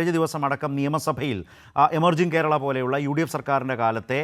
കഴിഞ്ഞ ദിവസം അടക്കം നിയമസഭയിൽ എമർജിംഗ് കേരള പോലെയുള്ള യു ഡി എഫ് സർക്കാരിന്റെ കാലത്തെ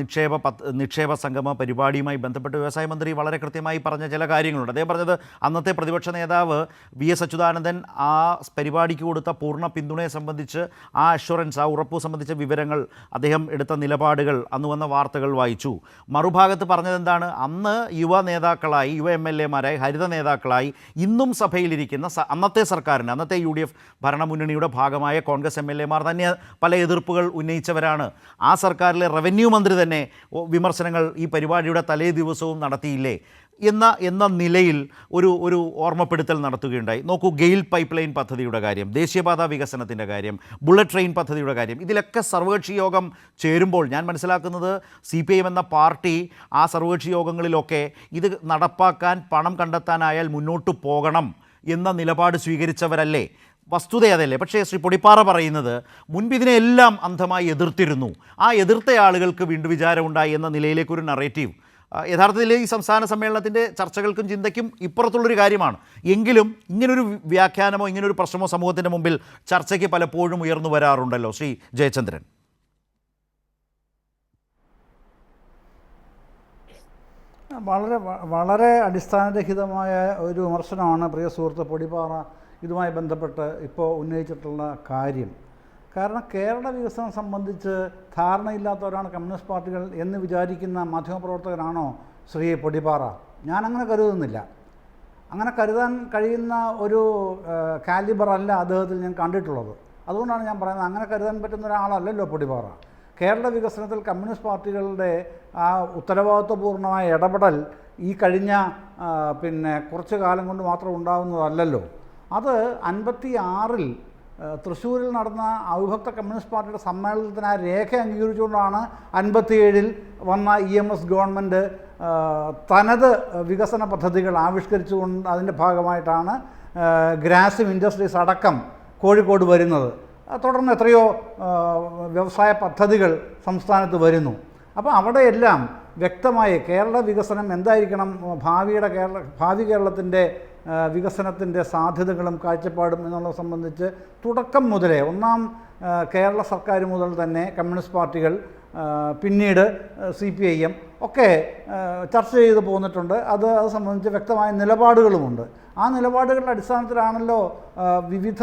നിക്ഷേപ പത്ത് നിക്ഷേപ സംഗമ പരിപാടിയുമായി ബന്ധപ്പെട്ട് വ്യവസായ മന്ത്രി വളരെ കൃത്യമായി പറഞ്ഞ ചില കാര്യങ്ങളുണ്ട്. അദ്ദേഹം പറഞ്ഞത് അന്നത്തെ പ്രതിപക്ഷ നേതാവ് വി എസ് അച്യുതാനന്ദൻ ആ പരിപാടിക്ക് കൊടുത്ത പൂർണ പിന്തുണയെ സംബന്ധിച്ച് ആ അഷുറൻസ് ആ ഉറപ്പ് സംബന്ധിച്ച വിവരങ്ങൾ അദ്ദേഹം എടുത്ത നിലപാടുകൾ അന്ന് വന്ന വാർത്തകൾ വായിച്ചു. മറുഭാഗത്ത് പറഞ്ഞത് എന്താണ് അന്ന് യുവ നേതാക്കളായി യുവ എം എൽ എമാരായി ഹരിത നേതാക്കളായി ഇന്നും സഭയിലിരിക്കുന്ന അന്നത്തെ സർക്കാരിന് അന്നത്തെ യു ഡി എഫ് ഭരണമുന്നണിയുടെ ഭാഗമായ കോൺഗ്രസ് എം എൽ എമാർ തന്നെ പല എതിർപ്പുകൾ ഉന്നയിച്ചവരാണ്. ആ സർക്കാരിലെ റവന്യൂ മന്ത്രി തന്നെ വിമർശനങ്ങൾ ഈ പരിപാടിയുടെ തലേ ദിവസവും നടത്തിയില്ലേ? എന്ന എന്ന നിലയിൽ ഒരു ഒരു ഓർമ്മപ്പെടുത്തൽ നടത്തുകയുണ്ടായി. നോക്കൂ ഗെയിൽ പൈപ്പ് ലൈൻ പദ്ധതിയുടെ കാര്യം ദേശീയപാത വികസനത്തിന്റെ കാര്യം ബുള്ളറ്റ് ട്രെയിൻ പദ്ധതിയുടെ കാര്യം ഇതിലൊക്കെ സർവകക്ഷി യോഗം ചേരുമ്പോൾ ഞാൻ മനസ്സിലാക്കുന്നത് സി പി എം എന്ന പാർട്ടി ആ സർവകക്ഷി യോഗങ്ങളിലൊക്കെ ഇത് നടപ്പാക്കാൻ പണം കണ്ടെത്താനായാൽ മുന്നോട്ട് പോകണം എന്ന നിലപാട് സ്വീകരിച്ചവരല്ലേ? വസ്തുത അതല്ലേ? പക്ഷേ ശ്രീ പൊടിപ്പാറ പറയുന്നത് മുൻപ് ഇതിനെല്ലാം അന്ധമായി എതിർത്തിരുന്നു. ആ എതിർത്ത ആളുകൾക്ക് വീണ്ടും വിചാരമുണ്ടായി എന്ന നിലയിലേക്കൊരു നറേറ്റീവ് യഥാർത്ഥത്തിൽ ഈ സംസ്ഥാന സമ്മേളനത്തിന്റെ ചർച്ചകൾക്കും ചിന്തയ്ക്കും ഇപ്പുറത്തുള്ളൊരു കാര്യമാണ്. എങ്കിലും ഇങ്ങനൊരു വ്യാഖ്യാനമോ ഇങ്ങനൊരു പ്രശ്നമോ സമൂഹത്തിന്റെ മുമ്പിൽ ചർച്ചയ്ക്ക് പലപ്പോഴും ഉയർന്നു വരാറുണ്ടല്ലോ ശ്രീ ജയചന്ദ്രൻ. വളരെ വളരെ അടിസ്ഥാനരഹിതമായ ഒരു വിമർശനമാണ് പ്രിയ സുഹൃത്ത് പൊടിപ്പാറ ഇതുമായി ബന്ധപ്പെട്ട് ഇപ്പോൾ ഉന്നയിച്ചിട്ടുള്ള കാര്യം. കാരണം കേരള വികസനം സംബന്ധിച്ച് ധാരണയില്ലാത്തവരാണ് കമ്മ്യൂണിസ്റ്റ് പാർട്ടികൾ എന്ന് വിചാരിക്കുന്ന മാധ്യമപ്രവർത്തകരാണോ ശ്രീ പൊടിപാറ? ഞാനങ്ങനെ കരുതുന്നില്ല. അങ്ങനെ കരുതാൻ കഴിയുന്ന ഒരു കാലിബറല്ല അദ്ദേഹത്തിൽ ഞാൻ കണ്ടിട്ടുള്ളത്. അതുകൊണ്ടാണ് ഞാൻ പറയുന്നത് അങ്ങനെ കരുതാൻ പറ്റുന്ന ഒരാളല്ലല്ലോ പൊടിപാറ. കേരള വികസനത്തിൽ കമ്മ്യൂണിസ്റ്റ് പാർട്ടികളുടെ ആ ഉത്തരവാദിത്വപൂർണമായ ഇടപെടൽ ഈ കഴിഞ്ഞ പിന്നെ കുറച്ച് കാലം കൊണ്ട് മാത്രം ഉണ്ടാകുന്നതല്ലല്ലോ അത് അൻപത്തി ആറിൽ തൃശ്ശൂരിൽ നടന്ന അവിഭക്ത കമ്മ്യൂണിസ്റ്റ് പാർട്ടിയുടെ സമ്മേളനത്തിന് ആ രേഖ അംഗീകരിച്ചുകൊണ്ടാണ് അൻപത്തിയേഴിൽ വന്ന ഇ എം എസ് ഗവൺമെന്റ് തനത് വികസന പദ്ധതികൾ ആവിഷ്കരിച്ചുകൊണ്ട് അതിന്റെ ഭാഗമായിട്ടാണ് ഗ്രാസിം ഇൻഡസ്ട്രീസ് അടക്കം കോഴിക്കോട് വരുന്നത്. തുടർന്ന് എത്രയോ വ്യവസായ പദ്ധതികൾ സംസ്ഥാനത്ത് വരുന്നു. അപ്പോൾ അവിടെയെല്ലാം വ്യക്തമായി കേരള വികസനം എന്തായിരിക്കണം? ഭാവിയുടെ കേരള ഭാവി കേരളത്തിന്റെ വികസനത്തിന്റെ സാധ്യതകളും കാഴ്ചപ്പാടും എന്നുള്ളത് സംബന്ധിച്ച് തുടക്കം മുതലേ ഒന്നാം കേരള സർക്കാർ മുതൽ തന്നെ കമ്മ്യൂണിസ്റ്റ് പാർട്ടികൾ പിന്നീട് സി പി ഐ എം ഒക്കെ ചർച്ച ചെയ്ത് പോന്നിട്ടുണ്ട്. അത് അത് സംബന്ധിച്ച് വ്യക്തമായ നിലപാടുകളുമുണ്ട്. ആ നിലപാടുകളുടെ അടിസ്ഥാനത്തിലാണല്ലോ വിവിധ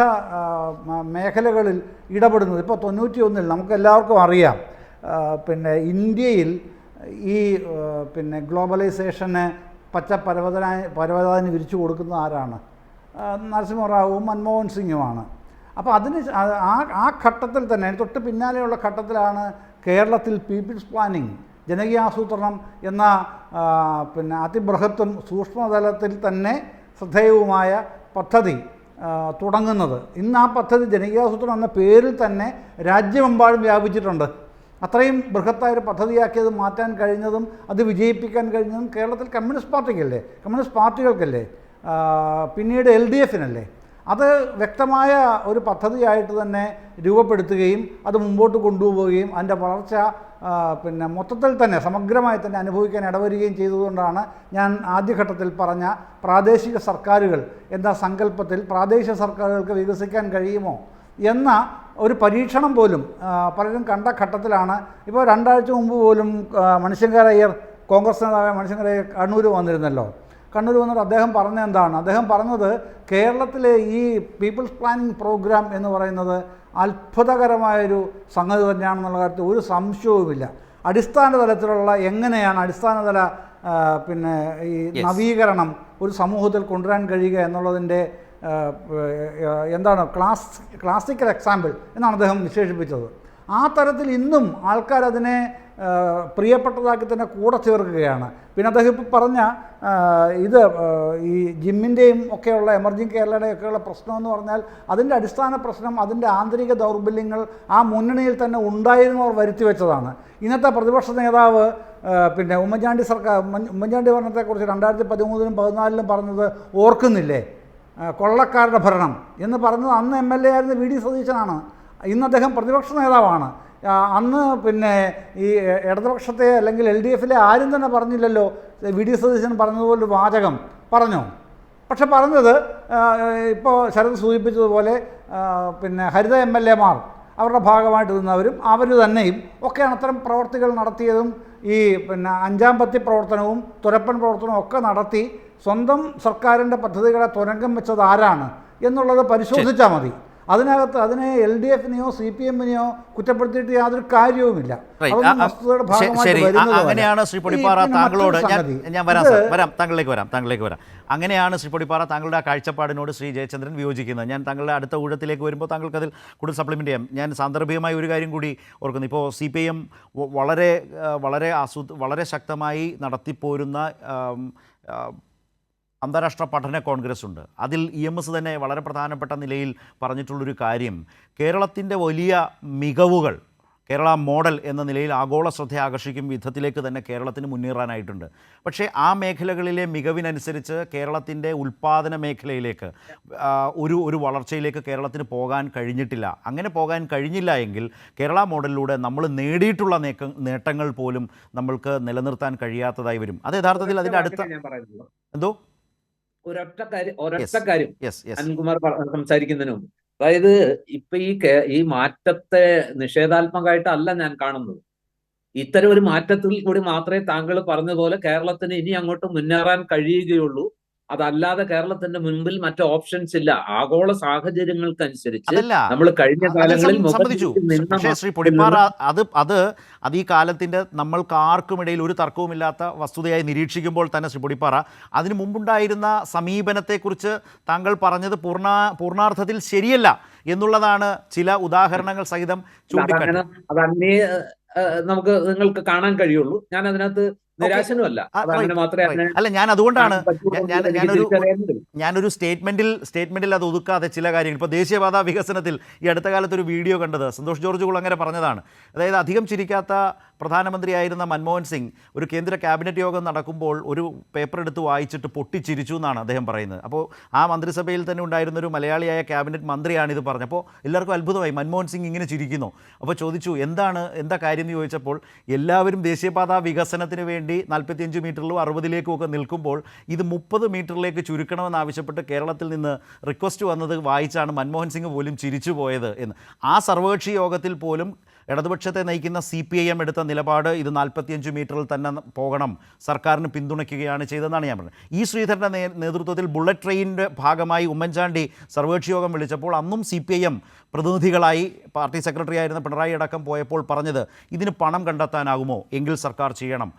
മേഖലകളിൽ ഇടപെടുന്നത്. ഇപ്പോൾ തൊണ്ണൂറ്റി ഒന്നിൽ നമുക്ക് എല്ലാവർക്കും അറിയാം പിന്നെ ഇന്ത്യയിൽ ഈ പിന്നെ ഗ്ലോബലൈസേഷന് പച്ച പരവതനായ പരവതാനി വിരിച്ചു കൊടുക്കുന്നത് ആരാണ്? നരസിംഹറാവുവും മൻമോഹൻ സിംഗുമാണ്. അപ്പോൾ അതിന് ആ- ആ ഘട്ടത്തിൽ തന്നെ തൊട്ട് പിന്നാലെയുള്ള ഘട്ടത്തിലാണ് കേരളത്തിൽ പീപ്പിൾസ് പ്ലാനിങ് ജനകീയാസൂത്രണം എന്ന പിന്നെ അതിബൃഹത്തും സൂക്ഷ്മതലത്തിൽ തന്നെ ശ്രദ്ധേയവുമായ പദ്ധതി തുടങ്ങുന്നത്. ഇന്ന് ആ പദ്ധതി ജനകീയാസൂത്രണം എന്ന പേരിൽ തന്നെ രാജ്യമെമ്പാടും വ്യാപിച്ചിട്ടുണ്ട്. അത്രയും ബൃഹത്തായ ഒരു പദ്ധതിയാക്കിയത് മാറ്റാൻ കഴിഞ്ഞതും അത് വിജയിപ്പിക്കാൻ കഴിഞ്ഞതും കേരളത്തിൽ കമ്മ്യൂണിസ്റ്റ് പാർട്ടിക്കല്ലേ? കമ്മ്യൂണിസ്റ്റ് പാർട്ടികൾക്കല്ലേ? പിന്നീട് എൽ ഡി എഫിനല്ലേ? അത് വ്യക്തമായ ഒരു പദ്ധതിയായിട്ട് തന്നെ രൂപപ്പെടുത്തുകയും അത് മുമ്പോട്ട് കൊണ്ടുപോവുകയും അതിന്റെ വളർച്ച പിന്നെ മൊത്തത്തിൽ തന്നെ സമഗ്രമായി തന്നെ അനുഭവിക്കാൻ ഇടവരികയും ചെയ്തതുകൊണ്ടാണ് ഞാൻ ആദ്യഘട്ടത്തിൽ പറഞ്ഞ പ്രാദേശിക സർക്കാരുകൾ എന്ന സങ്കല്പത്തിൽ പ്രാദേശിക സർക്കാരുകൾക്ക് വികസിക്കാൻ കഴിയുമോ എന്ന ഒരു പരീക്ഷണം പോലും പലരും കണ്ട ഘട്ടത്തിലാണ്. ഇപ്പോൾ രണ്ടാഴ്ച മുമ്പ് പോലും ആ, മണിശങ്കരയ്യർ കോൺഗ്രസ് നേതാവ് നേതാവായ മണിശങ്കരയ്യർ കണ്ണൂർ വന്നിരുന്നല്ലോ. കണ്ണൂർ വന്നിട്ട് അദ്ദേഹം പറഞ്ഞത് എന്താണ്? അദ്ദേഹം പറഞ്ഞത് കേരളത്തിലെ ഈ പീപ്പിൾസ് പ്ലാനിംഗ് പ്രോഗ്രാം എന്ന് പറയുന്നത് അത്ഭുതകരമായൊരു സംഗതി തന്നെയാണെന്നുള്ള കാര്യത്തിൽ ഒരു സംശയവുമില്ല. അടിസ്ഥാന തലത്തിലുള്ള എങ്ങനെയാണ് അടിസ്ഥാനതല പിന്നെ ഈ നവീകരണം ഒരു സമൂഹത്തിൽ കൊണ്ടുവരാൻ കഴിയുക എന്നുള്ളതിന്റെ എന്താണ് ക്ലാസ് ക്ലാസിക്കൽ എക്സാമ്പിൾ എന്നാണ് അദ്ദേഹം വിശേഷിപ്പിച്ചത്. ആ തരത്തിൽ ഇന്നും ആൾക്കാരതിനെ പ്രിയപ്പെട്ടതാക്കി തന്നെ കൂടെ ചേർക്കുകയാണ്. പിന്നെ അദ്ദേഹം ഇപ്പോൾ പറഞ്ഞ ഇത് ഈ ജിമ്മിന്റെയും ഒക്കെയുള്ള എമർജിങ് കേരളയുടെയും ഒക്കെയുള്ള പ്രശ്നം എന്ന് പറഞ്ഞാൽ അതിന്റെ അടിസ്ഥാന പ്രശ്നം അതിന്റെ ആന്തരിക ദൗർബല്യങ്ങൾ ആ മുന്നണിയിൽ തന്നെ ഉണ്ടായിരുന്നവർ വരുത്തി വെച്ചതാണ്. ഇന്നത്തെ പ്രതിപക്ഷ നേതാവ് പിന്നെ ഉമ്മൻചാണ്ടി സർക്കാർ ഉമ്മൻ ഉമ്മൻചാണ്ടി ഭരണത്തെക്കുറിച്ച് രണ്ടായിരത്തി പതിമൂന്നിലും പതിനാലിലും പറഞ്ഞത് ഓർക്കുന്നില്ലേ? കൊള്ളക്കാരുടെ ഭരണം എന്ന് പറഞ്ഞത് അന്ന് എം എൽ എ ആയിരുന്ന വി ഡി സതീശനാണ്. ഇന്ന് അദ്ദേഹം പ്രതിപക്ഷ നേതാവാണ്. അന്ന് പിന്നെ ഈ ഇടതുപക്ഷത്തെ അല്ലെങ്കിൽ എൽ ഡി എഫിലെ ആരും തന്നെ പറഞ്ഞില്ലല്ലോ. വി ഡി സതീശൻ പറഞ്ഞതുപോലെ വാചകം പറഞ്ഞു? പക്ഷെ പറഞ്ഞത് ഇപ്പോൾ ശരത് സൂചിപ്പിച്ചതുപോലെ പിന്നെ ഹരിത എം എൽ എമാർ അവരുടെ ഭാഗമായിട്ട് നിന്നവരും അവർ തന്നെയും ഒക്കെയാണ് അത്തരം പ്രവർത്തികൾ നടത്തിയതും ഈ പിന്നെ അഞ്ചാം പത്തി പ്രവർത്തനവും തുരപ്പൻ പ്രവർത്തനവും ഒക്കെ നടത്തി സ്വന്തം സർക്കാരിന്റെ പദ്ധതികളെ തുരങ്കം വെച്ചത് ആരാണ് എന്നുള്ളത് പരിശോധിച്ചാൽ മതി. അതിനകത്ത് അതിനെ എൽ ഡി എഫിനെയോ സി പി എമ്മിനെയോ കുറ്റപ്പെടുത്തിയിട്ട് യാതൊരു കാര്യവുമില്ല. അങ്ങനെയാണ് ശ്രീ പൊടിപ്പാറ താങ്കളോട് ഞാൻ വരാം സർ. വരാം. താങ്കളിലേക്ക് വരാം. താങ്കളിലേക്ക് വരാം. അങ്ങനെയാണ് ശ്രീ പൊടിപ്പാറ താങ്കളുടെ ആ കാഴ്ചപ്പാടിനോട് ശ്രീ ജയചന്ദ്രൻ വിയോജിക്കുന്നത്. ഞാൻ താങ്കളുടെ അടുത്ത ഊഴത്തിലേക്ക് വരുമ്പോൾ താങ്കൾക്ക് അതിൽ കൂടുതൽ സപ്ലിമെന്റ് ചെയ്യാം. ഞാൻ സാന്ദർഭികമായ ഒരു കാര്യം കൂടി ഓർക്കുന്നു. ഇപ്പോൾ സി പി എം വളരെ വളരെ ആസൂ വളരെ ശക്തമായി നടത്തിപ്പോരുന്ന അന്താരാഷ്ട്ര പഠന കോൺഗ്രസ് ഉണ്ട്. അതിൽ ഇ എം എസ് തന്നെ വളരെ പ്രധാനപ്പെട്ട നിലയിൽ പറഞ്ഞിട്ടുള്ളൊരു കാര്യം. കേരളത്തിന്റെ വലിയ മികവുകൾ കേരള മോഡൽ എന്ന നിലയിൽ ആഗോള ശ്രദ്ധ ആകർഷിക്കും വിധത്തിലേക്ക് തന്നെ കേരളത്തിന് മുന്നേറാനായിട്ടുണ്ട്. പക്ഷേ ആ മേഖലകളിലെ മികവിനനുസരിച്ച് കേരളത്തിന്റെ ഉൽപ്പാദന മേഖലയിലേക്ക് ഒരു ഒരു വളർച്ചയിലേക്ക് കേരളത്തിന് പോകാൻ കഴിഞ്ഞിട്ടില്ല. അങ്ങനെ പോകാൻ കഴിഞ്ഞില്ല എങ്കിൽ കേരള മോഡലിലൂടെ നമ്മൾ നേടിയിട്ടുള്ള നേട്ടങ്ങൾ പോലും നമ്മൾക്ക് നിലനിർത്താൻ കഴിയാത്തതായി വരും. അത് യഥാർത്ഥത്തിൽ അതിന്റെ അടുത്ത എന്തോ? ഒരൊറ്റ കാര്യം ഒരൊറ്റ കാര്യം അനിൽകുമാർ സംസാരിക്കുന്നതിന് മുമ്പ്. അതായത് ഇപ്പൊ ഈ ഈ മാറ്റത്തെ നിഷേധാത്മകമായിട്ടല്ല ഞാൻ കാണുന്നത്. ഇത്തരം ഒരു മാറ്റത്തിൽ കൂടി മാത്രമേ താങ്കൾ പറഞ്ഞതുപോലെ കേരളത്തിന് ഇനി അങ്ങോട്ട് മുന്നേറാൻ കഴിയുകയുള്ളൂ. അതല്ലാതെ കേരളത്തിന്റെ മുൻപിൽ മറ്റു ഓപ്ഷൻസ് ഇല്ല. ആഗോള സാഹചര്യങ്ങൾക്കനുസരിച്ച് നമ്മൾ കഴിഞ്ഞ കാലങ്ങളിൽ അത് അത് അത് ഈ കാലത്തിന്റെ നമ്മൾക്ക് ആർക്കുമിടയിൽ ഒരു തർക്കവുമില്ലാത്ത വസ്തുതയായി നിരീക്ഷിക്കുമ്പോൾ തന്നെ ശ്രീ പൊടിപ്പാറ അതിനു മുമ്പുണ്ടായിരുന്ന സമീപനത്തെക്കുറിച്ച് താങ്കൾ പറഞ്ഞത് പൂർണ പൂർണാർത്ഥത്തിൽ ശരിയല്ല എന്നുള്ളതാണ് ചില ഉദാഹരണങ്ങൾ സഹിതം ചൂണ്ടിക്കാട്ടുന്നത് നമുക്ക് നിങ്ങൾക്ക് കാണാൻ കഴിയുള്ളൂ. ഞാൻ അതിനകത്ത് മാത്രമേ അല്ല ഞാൻ അതുകൊണ്ടാണ് ഞാൻ- ഞാനൊരു-. ഞാനൊരു സ്റ്റേറ്റ്മെന്റിൽ സ്റ്റേറ്റ്മെന്റിൽ അത് ഒതുക്കാതെ ചില കാര്യങ്ങൾ. ഇപ്പോൾ ദേശീയപാത വികസനത്തിൽ ഈ അടുത്ത കാലത്ത് ഒരു വീഡിയോ കണ്ടത് സന്തോഷ് ജോർജ് കുളങ്ങര പറഞ്ഞതാണ്. അതായത് അധികം ചിരിക്കാത്ത പ്രധാനമന്ത്രിയായിരുന്ന മൻമോഹൻ സിംഗ് ഒരു കേന്ദ്ര ക്യാബിനറ്റ് യോഗം നടക്കുമ്പോൾ ഒരു പേപ്പർ എടുത്ത് വായിച്ചിട്ട് പൊട്ടിച്ചിരിച്ചു എന്നാണ് അദ്ദേഹം പറയുന്നത്. അപ്പോൾ ആ മന്ത്രിസഭയിൽ തന്നെ ഉണ്ടായിരുന്ന ഒരു മലയാളിയായ ക്യാബിനറ്റ് മന്ത്രിയാണ് ഇത് പറഞ്ഞത്. അപ്പോൾ എല്ലാവർക്കും അത്ഭുതമായി മൻമോഹൻ സിംഗ് ഇങ്ങനെ ചിരിക്കുന്നു. അപ്പോൾ ചോദിച്ചു എന്താണ് എന്താ കാര്യം? എന്ന് ചോദിച്ചപ്പോൾ എല്ലാവരും ദേശീയപാത വികസനത്തിന് വേണ്ടി നാൽപ്പത്തിയഞ്ച് മീറ്ററിലും അറുപതിലേക്കും ഒക്കെ നിൽക്കുമ്പോൾ ഇത് മുപ്പത് മീറ്ററിലേക്ക് ചുരുക്കണമെന്ന് ആവശ്യപ്പെട്ട് കേരളത്തിൽ നിന്ന് റിക്വസ്റ്റ് വന്നത് വായിച്ചാണ് മൻമോഹൻ സിംഗ് പോലും ചിരിച്ചു പോയത് എന്ന്. ആ സർവകക്ഷി യോഗത്തിൽ പോലും ഇടതുപക്ഷത്തെ നയിക്കുന്ന സി പി ഐ എം എടുത്ത നിലപാട് ഇത് നാൽപ്പത്തിയഞ്ച് മീറ്ററിൽ തന്നെ പോകണം സർക്കാരിന് പിന്തുണയ്ക്കുകയാണ് ചെയ്തതെന്നാണ് ഞാൻ പറഞ്ഞത്. ഈ ശ്രീധരന്റെ നേതൃത്വത്തിൽ ബുള്ളറ്റ് ട്രെയിനിന്റെ ഭാഗമായി ഉമ്മൻചാണ്ടി സർവകക്ഷി യോഗം വിളിച്ചപ്പോൾ അന്നും സി പി ഐ എം പ്രതിനിധികളായി പാർട്ടി സെക്രട്ടറി ആയിരുന്ന പിണറായി അടക്കം പോയപ്പോൾ പറഞ്ഞത് ഇതിന് പണം കണ്ടെത്താനാകുമോ? എങ്കിൽ സർക്കാർ ചെയ്യണം.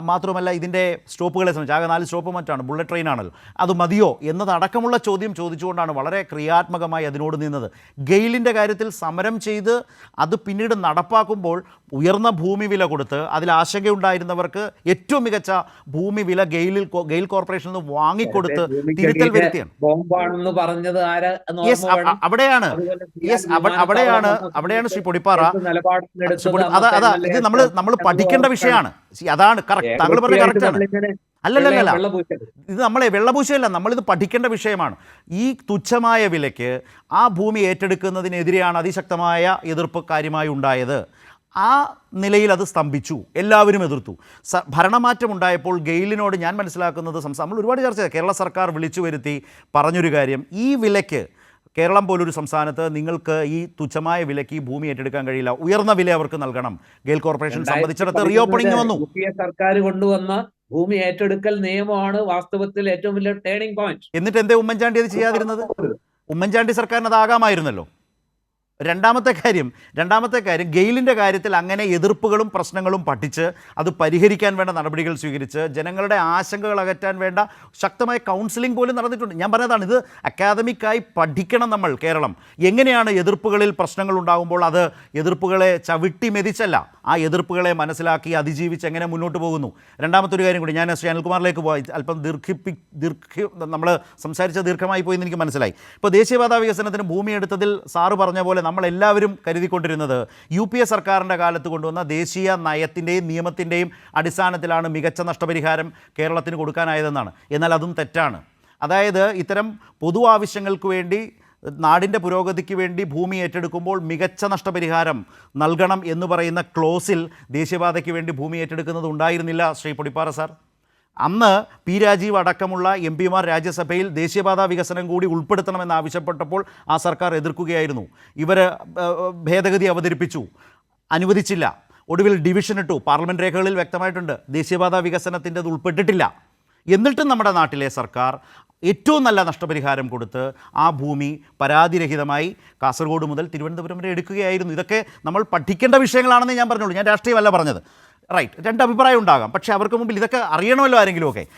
മാത്രമല്ല ഇതിന്റെ സ്റ്റോപ്പുകളെ സംബന്ധിച്ച് ആകെ നാല് സ്റ്റോപ്പ് മറ്റാണ്. ബുള്ളറ്റ് ട്രെയിൻ ആണല്ലോ. അത് മതിയോ എന്നതടക്കമുള്ള ചോദ്യം ചോദിച്ചുകൊണ്ടാണ് വളരെ ക്രിയാത്മകമായി അതിനോട് നിന്നത്. ഗെയിലിന്റെ കാര്യത്തിൽ സമരം ചെയ്ത് അത് പിന്നീട് നടപ്പാക്കുമ്പോൾ ഉയർന്ന ഭൂമി വില കൊടുത്ത് അതിൽ ആശങ്കയുണ്ടായിരുന്നവർക്ക് ഏറ്റവും മികച്ച ഭൂമി വില ഗെയിലിൽ ഗെയിൽ കോർപ്പറേഷനിൽ നിന്ന് വാങ്ങിക്കൊടുത്ത് തിരുത്തൽ വരുത്തിയാണ്. അവിടെയാണ്. യെസ് അവിടെയാണ് അവിടെയാണ് ശ്രീ പൊടിപ്പാറ അതാ അതാ ഇത് നമ്മൾ നമ്മൾ പഠിക്കേണ്ട വിഷയമാണ്. അതാണ് കറക്റ്റ് താങ്കൾ പറഞ്ഞ കറക്റ്റ് കറക്റ്റാണ് നമ്മളിങ്ങനെ അല്ലല്ലല്ല. ഇത് നമ്മളെ വെള്ളപൂശയല്ല നമ്മളിത് പഠിക്കേണ്ട വിഷയമാണ്. ഈ തുച്ഛമായ വിലയ്ക്ക് ആ ഭൂമി ഏറ്റെടുക്കുന്നതിനെതിരെയാണ് അതിശക്തമായ എതിർപ്പ് കാര്യമായി ഉണ്ടായത്. ആ നിലയിൽ അത് സ്തംഭിച്ചു. എല്ലാവരും എതിർത്തു. സ ഭരണമാറ്റം ഉണ്ടായപ്പോൾ ഗെയിലിനോട് ഞാൻ മനസ്സിലാക്കുന്നത് സംസ്ഥാനം നമ്മൾ ഒരുപാട് ചർച്ച ചെയ്തത് കേരള സർക്കാർ വിളിച്ചു വരുത്തി പറഞ്ഞൊരു കാര്യം. ഈ വിലയ്ക്ക് കേരളം പോലൊരു സംസ്ഥാനത്ത് നിങ്ങൾക്ക് ഈ തുച്ഛമായ വിലയ്ക്ക് ഈ ഭൂമി ഏറ്റെടുക്കാൻ കഴിയില്ല. ഉയർന്ന വില അവർക്ക് നൽകണം. ഗെയിൽ കോർപ്പറേഷൻ സംബന്ധിച്ചിടത്ത് റീഓപ്പണിംഗ് വന്നു. സർക്കാർ കൊണ്ടുവന്ന ഭൂമി ഏറ്റെടുക്കൽ നിയമമാണ് വാസ്തവത്തിൽ ഏറ്റവും വലിയ ടേണിംഗ് പോയിന്റ് എന്നിട്ട് എന്തേ ഉമ്മൻചാണ്ടി അത് ചെയ്യാതിരുന്നത്? ഉമ്മൻചാണ്ടി സർക്കാരിന് അതാകാമായിരുന്നല്ലോ രണ്ടാമത്തെ കാര്യം രണ്ടാമത്തെ കാര്യം ഗെയിലിന്റെ കാര്യത്തിൽ അങ്ങനെ എതിർപ്പുകളും പ്രശ്നങ്ങളും പഠിച്ച് അത് പരിഹരിക്കാൻ വേണ്ട നടപടികൾ സ്വീകരിച്ച് ജനങ്ങളുടെ ആശങ്കകൾ അകറ്റാൻ വേണ്ട ശക്തമായ കൗൺസിലിംഗ് പോലും നടന്നിട്ടുണ്ട്. ഞാൻ പറഞ്ഞതാണ് ഇത് അക്കാദമിക്കായി പഠിക്കണം നമ്മൾ കേരളം. എങ്ങനെയാണ് എതിർപ്പുകളിൽ പ്രശ്നങ്ങൾ ഉണ്ടാകുമ്പോൾ അത് എതിർപ്പുകളെ ചവിട്ടി മെതിച്ചല്ല. ആ എതിർപ്പുകളെ മനസ്സിലാക്കി അതിജീവിച്ച് എങ്ങനെ മുന്നോട്ട് പോകുന്നു? രണ്ടാമത്തെ ഒരു കാര്യം കൂടി ഞാൻ ശ്രീ അനിൽകുമാറിലേക്ക് പോയി അല്പം ദീർഘിപ്പി ദീർഘ നമ്മൾ സംസാരിച്ച ദീർഘമായി പോയി എന്ന് എനിക്ക് മനസ്സിലായി. ഇപ്പോൾ ദേശീയപാത വികസനത്തിന് ഭൂമി എടുത്തതിൽ സാറ് പറഞ്ഞ പോലെ നമ്മളെല്ലാവരും കരുതിക്കൊണ്ടിരുന്നത് യു പി എ സർക്കാരിന്റെ കാലത്ത് കൊണ്ടുവന്ന ദേശീയ നയത്തിന്റെയും നിയമത്തിന്റെയും അടിസ്ഥാനത്തിലാണ് മികച്ച നഷ്ടപരിഹാരം കേരളത്തിന് കൊടുക്കാനായതെന്നാണ്. എന്നാൽ അതും തെറ്റാണ്. അതായത് ഇത്തരം പൊതു ആവശ്യങ്ങൾക്ക് വേണ്ടി നാടിന്റെ പുരോഗതിക്ക് വേണ്ടി ഭൂമി ഏറ്റെടുക്കുമ്പോൾ മികച്ച നഷ്ടപരിഹാരം നൽകണം എന്ന് പറയുന്ന ക്ലോസിൽ ദേശീയപാതയ്ക്ക് വേണ്ടി ഭൂമി ഏറ്റെടുക്കുന്നത് ഉണ്ടായിരുന്നില്ല ശ്രീ പൊടിപ്പാറ സാർ. അന്ന് പി രാജീവ് അടക്കമുള്ള എം പിമാർ രാജ്യസഭയിൽ ദേശീയപാത വികസനം കൂടി ഉൾപ്പെടുത്തണമെന്ന് ആവശ്യപ്പെട്ടപ്പോൾ ആ സർക്കാർ എതിർക്കുകയായിരുന്നു. ഇവർ ഭേദഗതി അവതരിപ്പിച്ചു. അനുവദിച്ചില്ല. ഒടുവിൽ ഡിവിഷൻ ഇട്ടു. പാർലമെന്റ് രേഖകളിൽ വ്യക്തമായിട്ടുണ്ട്. ദേശീയപാതാ വികസനത്തിന്റെത് ഉൾപ്പെട്ടിട്ടില്ല. എന്നിട്ടും നമ്മുടെ നാട്ടിലെ സർക്കാർ ഏറ്റവും നല്ല നഷ്ടപരിഹാരം കൊടുത്ത് ആ ഭൂമി പരാതിരഹിതമായി കാസർഗോഡ് മുതൽ തിരുവനന്തപുരം വരെ എടുക്കുകയായിരുന്നു. ഇതൊക്കെ നമ്മൾ പഠിക്കേണ്ട വിഷയങ്ങളാണെന്ന് ഞാൻ പറഞ്ഞോളൂ ഞാൻ രാഷ്ട്രീയമല്ല പറഞ്ഞത്. റൈറ്റ് രണ്ട് അഭിപ്രായം ഉണ്ടാകാം. പക്ഷേ അവർക്ക് മുമ്പിൽ ഇതൊക്കെ അറിയണമല്ലോ ആരെങ്കിലുമൊക്കെ.